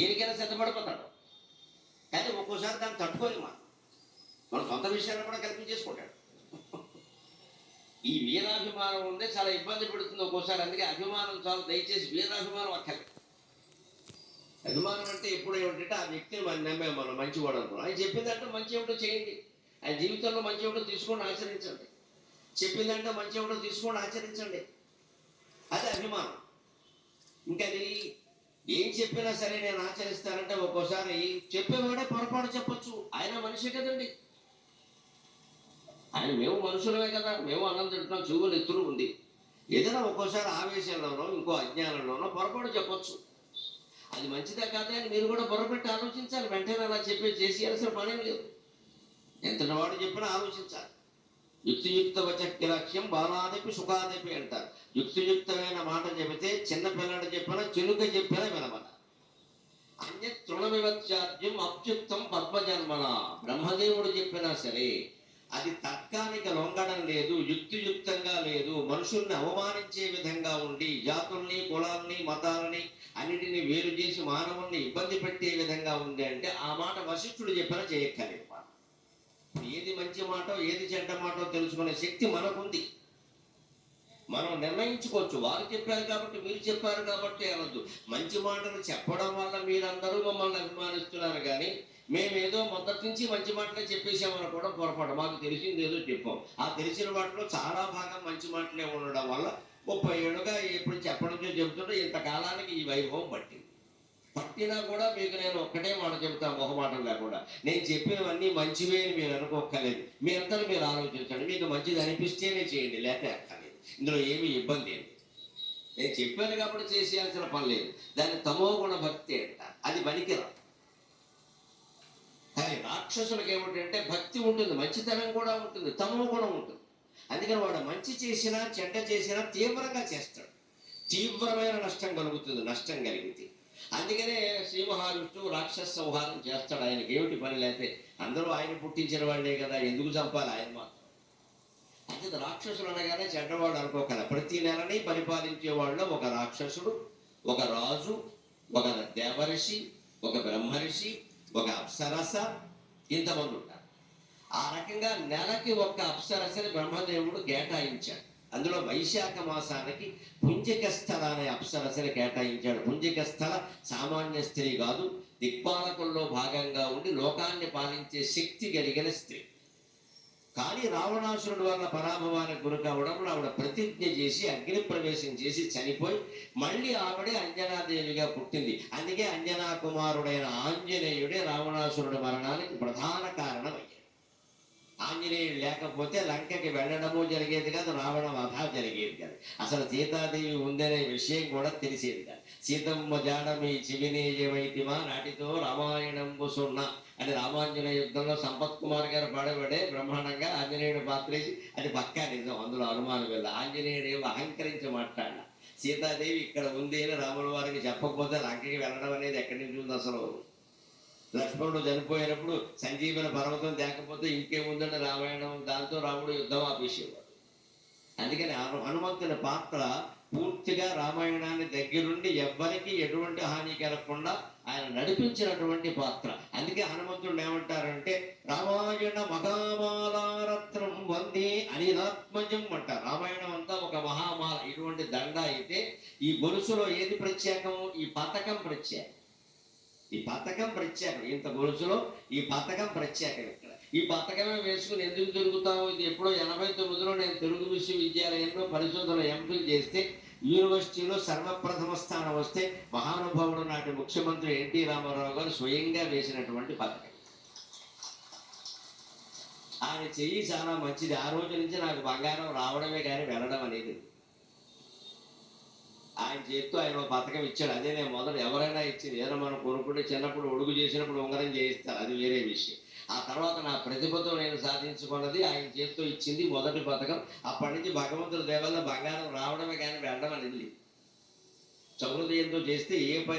దేనికైనా సిద్ధపడిపోతాడు. కానీ ఒక్కోసారి దాన్ని తట్టుకోలేము మనం. మన సొంత విషయాలను కూడా కల్పించేసుకుంటాడు ఈ వీరాభిమానం ఉందే చాలా ఇబ్బంది పెడుతుంది ఒక్కోసారి. అందుకే అభిమానం చాలు దయచేసి వీరాభిమానం అక్కర్లేదు. అభిమానం అంటే ఎప్పుడు ఏమిటంటే ఆ వ్యక్తిని మనం నమ్మే మనం మంచివాడు అనుకున్నాం. ఆయన చెప్పిందంటే మంచి ఏమిటో చేయండి. ఆయన జీవితంలో మంచి ఏమిటో తీసుకొని ఆచరించండి. చెప్పిందంటే మంచి ఏమిటో తీసుకొని ఆచరించండి. అది అభిమానం. ఇంకా అది ఏం చెప్పినా సరే నేను ఆచరిస్తానంటే ఒక్కోసారి చెప్పేవాడే పొరపాటు చెప్పొచ్చు. ఆయన మనిషే కదండి. ఆయన మేము మనుషులమే కదా. మేము అన్నం తింటున్నాం చూగు నెత్తురు ఉంది. ఏదైనా ఒక్కోసారి ఆవేశంలోనో ఇంకో అజ్ఞానంలోనో పొరపాటు చెప్పొచ్చు. అది మంచిదే కాదే అని మీరు కూడా బుర్రపెట్టి ఆలోచించాలి. వెంటనే అలా చెప్పి చేసి చేసేయాల్సిన పనేం లేదు. ఎంత వాడు చెప్పినా ఆలోచించాలి. యుక్తియుక్త వచక్కిలక్ష్యం బాలాదపి సుఖాదపి అంటారు. యుక్తియుక్తమైన మాట చెబితే చిన్న పిల్లడు చెప్పిన చిలుక చెప్పిన వినమన. అన్య తృణవివత్యాద్యం అప్యుక్తం పద్మజన్మన. బ్రహ్మదేవుడు చెప్పినా సరే అది తర్కానికి లొంగడం లేదు యుక్తియుక్తంగా లేదు. మనుషుల్ని అవమానించే విధంగా ఉండి జాతుల్ని కులాల్ని మతాలని అన్నిటిని వేరు చేసి మానవుల్ని ఇబ్బంది పెట్టే విధంగా ఉంది అంటే ఆ మాట వశిష్ఠుడు చెప్పిన చేయక్కర్లేదు. మాట మంచి మాటో ఏది చెడ్డ మాటో తెలుసుకునే శక్తి మనకుంది. మనం నిర్ణయించుకోవచ్చు. వారు చెప్పారు కాబట్టి మీరు చెప్పారు కాబట్టి అనొద్దు. మంచి మాటలు చెప్పడం వల్ల మీరందరూ మమ్మల్ని అభిమానిస్తున్నారు కానీ మేమేదో మొదటి నుంచి మంచి మాటలే చెప్పేసామని కూడా పొరపాటు. మాకు తెలిసింది ఏదో చెప్పాం. ఆ తెలిసిన వాటిలో చాలా భాగం మంచి మాటలే ఉండడం వల్ల ముప్పై ఏళ్ళుగా ఎప్పుడు చెప్పడం చెబుతుంటే ఇంతకాలానికి ఈ వైభవం పట్టింది. పట్టినా కూడా మీకు నేను ఒక్కటే మాట చెబుతాను ఒక మాట లేకుండా. నేను చెప్పినవన్నీ మంచివే అని మీరు అనుకోక్కర్లేదు. మీ అంతా మీరు ఆలోచించండి. మీకు మంచిది అనిపిస్తేనే చేయండి లేకపోతే అక్కర్లేదు. ఇందులో ఏమీ ఇబ్బంది లేదు నేను చెప్పాను కాబట్టి చేసేయాల్సిన పని లేదు. దాన్ని తమో గుణ భక్తి అంట అది పనికిరా కానీ రాక్షసులకు ఏమిటంటే భక్తి ఉంటుంది మంచితనం కూడా ఉంటుంది తమో గుణం ఉంటుంది. అందుకని వాడు మంచి చేసినా చెడ్డ చేసినా తీవ్రంగా చేస్తాడు. తీవ్రమైన నష్టం కలుగుతుంది నష్టం కలిగితే. అందుకనే శ్రీ మహావిష్ణువు రాక్షస సంహారం చేస్తాడు. ఆయనకి ఏమిటి పని? లేకపోతే అందరూ ఆయన పుట్టించిన వాళ్ళే కదా ఎందుకు చంపాలి ఆయన మాత్రం? అంతే రాక్షసులు అనగానే చెడ్డవాడు అనుకోకల ప్రతి నెలని పరిపాలించే ఒక రాక్షసుడు ఒక రాజు ఒక దేవరిషి ఒక బ్రహ్మరిషి ఒక అప్సరస ఇంతమంది ఉంటారు. ఆ రకంగా నెలకి ఒక అప్సరసని బ్రహ్మదేవుడు కేటాయించాడు. అందులో వైశాఖ మాసానికి పుంజిక స్థల అనే అప్సరసని కేటాయించాడు. పుంజిక స్థల సామాన్య స్త్రీ కాదు దిక్పాలకుల్లో భాగంగా ఉండి లోకాన్ని పాలించే శక్తి కలిగిన స్త్రీ. కానీ రావణాసురుడు వల్ల పరాభవానికి గురి కావడంలో ఆవిడ ప్రతిజ్ఞ చేసి అగ్ని ప్రవేశం చేసి చనిపోయి మళ్ళీ ఆవిడే అంజనాదేవిగా పుట్టింది. అందుకే అంజనా కుమారుడైన ఆంజనేయుడే రావణాసురుడి మరణానికి ప్రధాన కారణం ఆంజనేయుడు లేకపోతే లంకకి వెళ్ళడము జరిగేది కాదు రావడం వధ జరిగేది కాదు. అసలు సీతాదేవి ఉందనే విషయం కూడా తెలిసేది కాదు. సీతమ్మ జాడమి చివినేయమైతిమా నాటితో రామాయణంబు సున్నా అని రామాంజన యుద్ధంలో సంపత్ కుమార్ గారు పాడబడే బ్రహ్మాండంగా ఆంజనేయుడు పాత్రేసి అది పక్కా నిజం. అందులో అనుమానం వెళ్ళి ఆంజనేయుడు ఏమో అహంకరించి మాట్లాడ సీతాదేవి ఇక్కడ ఉంది అని రాముల వారికి చెప్పకపోతే లంకకి వెళ్ళడం అనేది ఎక్కడి నుంచి ఉంది అసలు? లక్ష్మణుడు చనిపోయినప్పుడు సంజీవన పర్వతం తేకపోతే ఇంకేముందని రామాయణం? దాంతో రాముడు యుద్ధం ఆపేసేవాడు. అందుకని హను- హనుమంతుని పాత్ర పూర్తిగా రామాయణాన్ని దగ్గరుండి ఎవ్వరికి ఎటువంటి హాని కలగకుండా ఆయన నడిపించినటువంటి పాత్ర. అందుకే హనుమంతుడు ఏమంటారంటే రామాయణ మహామాలారత్నం వందే అనిలాత్మజం అంటారు రామాయణం అంతా ఒక మహామాల. ఇటువంటి దండ అయితే ఈ గొలుసులో ఏది ప్రత్యేకం ఈ పథకం ప్రత్యేకం. ఈ పథకం ప్రత్యేకం. ఇంత గొలుసులో ఈ పథకం ప్రత్యేకం ఇక్కడ. ఈ పథకమే వేసుకుని ఎందుకు తిరుగుతావు? ఇది ఎప్పుడో ఎనభై తొమ్మిదిలో నేను తెలుగు విశ్వవిద్యాలయంలో పరిశోధన ఎంఫిల్ చేస్తే యూనివర్సిటీలో సర్వప్రథమ స్థానం వస్తే మహానుభావుడు నాటి ముఖ్యమంత్రి ఎన్టీ రామారావు గారు స్వయంగా వేసినటువంటి పథకం ఆయన చెయ్యి చాలా మంచిది. ఆ రోజు నుంచి నాకు బంగారం రావడమే కానీ వెళ్ళడం అనేది ఆయన చేతితో ఆయన ఒక పథకం ఇచ్చాడు. అదే నేను మొదలు ఎవరైనా ఇచ్చింది ఏదైనా మనం కొనుక్కుంటే చిన్నప్పుడు ఒడుగు చేసినప్పుడు ఉంగరం చేయిస్తారు. అది వేరే విషయం. ఆ తర్వాత నా ప్రతిభతో నేను సాధించుకున్నది ఆయన చేతితో ఇచ్చింది మొదటి పథకం. అప్పటి నుంచి భగవంతుడి దేవల్ల బంగారం రావడమే కానీ వెళ్ళడం అనేది లేదు చేస్తే ఏ పని